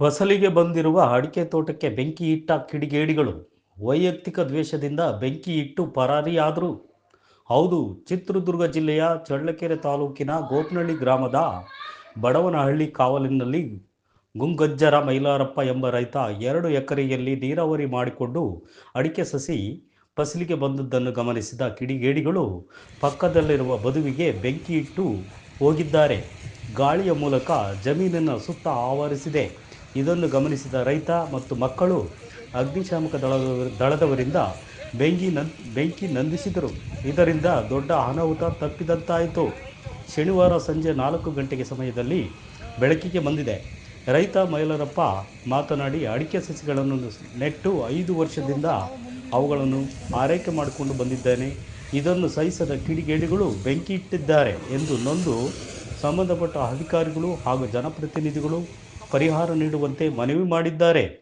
ಫಸಲಿಗೆ ಬಂದಿರುವ ಅಡಿಕೆ ತೋಟಕ್ಕೆ ಬೆಂಕಿ ಇಟ್ಟ ಕಿಡಿಗೇಡಿಗಳು. ವೈಯಕ್ತಿಕ ದ್ವೇಷದಿಂದ ಬೆಂಕಿ ಇಟ್ಟು ಪರಾರಿಯಾದರು. ಹೌದು, ಚಿತ್ರದುರ್ಗ ಜಿಲ್ಲೆಯ ಚಳ್ಳಕೆರೆ ತಾಲೂಕಿನ ಗೋಪನಹಳ್ಳಿ ಗ್ರಾಮದ ಬಡವನಹಳ್ಳಿ ಕಾವಲಿನಲ್ಲಿ ಗುಂಗಜ್ಜರ ಮೈಲಾರಪ್ಪ ಎಂಬ ರೈತ ಎರಡು ಎಕರೆಯಲ್ಲಿ ನೀರಾವರಿ ಮಾಡಿಕೊಂಡು ಅಡಿಕೆ ಸಸಿ ಫಸಲಿಗೆ ಬಂದದ್ದನ್ನು ಗಮನಿಸಿದ ಕಿಡಿಗೇಡಿಗಳು ಪಕ್ಕದಲ್ಲಿರುವ ಬದುವಿಗೆ ಬೆಂಕಿ ಇಟ್ಟು ಹೋಗಿದ್ದಾರೆ. ಗಾಳಿಯ ಮೂಲಕ ಜಮೀನನ್ನು ಸುತ್ತ ಆವರಿಸಿದೆ. ಇದನ್ನು ಗಮನಿಸಿದ ರೈತ ಮತ್ತು ಮಕ್ಕಳು ಅಗ್ನಿಶಾಮಕ ದಳದ ದಳದವರಿಂದ ಬೆಂಕಿ ನನ್ ಬೆಂಕಿ ನಂದಿಸಿದರು. ಇದರಿಂದ ದೊಡ್ಡ ಅನಾಹುತ ತಪ್ಪಿದಂತಾಯಿತು. ಶನಿವಾರ ಸಂಜೆ ನಾಲ್ಕು ಗಂಟೆಗೆ ಸಮಯದಲ್ಲಿ ಬೆಳಕಿಗೆ ಬಂದಿದೆ. ರೈತ ಮೈಲರಪ್ಪ ಮಾತನಾಡಿ, ಅಡಿಕೆ ಸಸಿಗಳನ್ನು ನೆಟ್ಟು ಐದು ವರ್ಷದಿಂದ ಅವುಗಳನ್ನು ಆರೈಕೆ ಮಾಡಿಕೊಂಡು ಬಂದಿದ್ದೇನೆ. ಇದನ್ನು ಸಹಿಸದ ಕಿಡಿಗೇಡಿಗಳು ಬೆಂಕಿ ಇಟ್ಟಿದ್ದಾರೆ ಎಂದು ನೊಂದು ಸಂಬಂಧಪಟ್ಟ ಅಧಿಕಾರಿಗಳು ಹಾಗೂ ಜನಪ್ರತಿನಿಧಿಗಳು ಪರಿಹಾರ ನೀಡುವಂತೆ ಮನವಿ ಮಾಡಿದ್ದಾರೆ.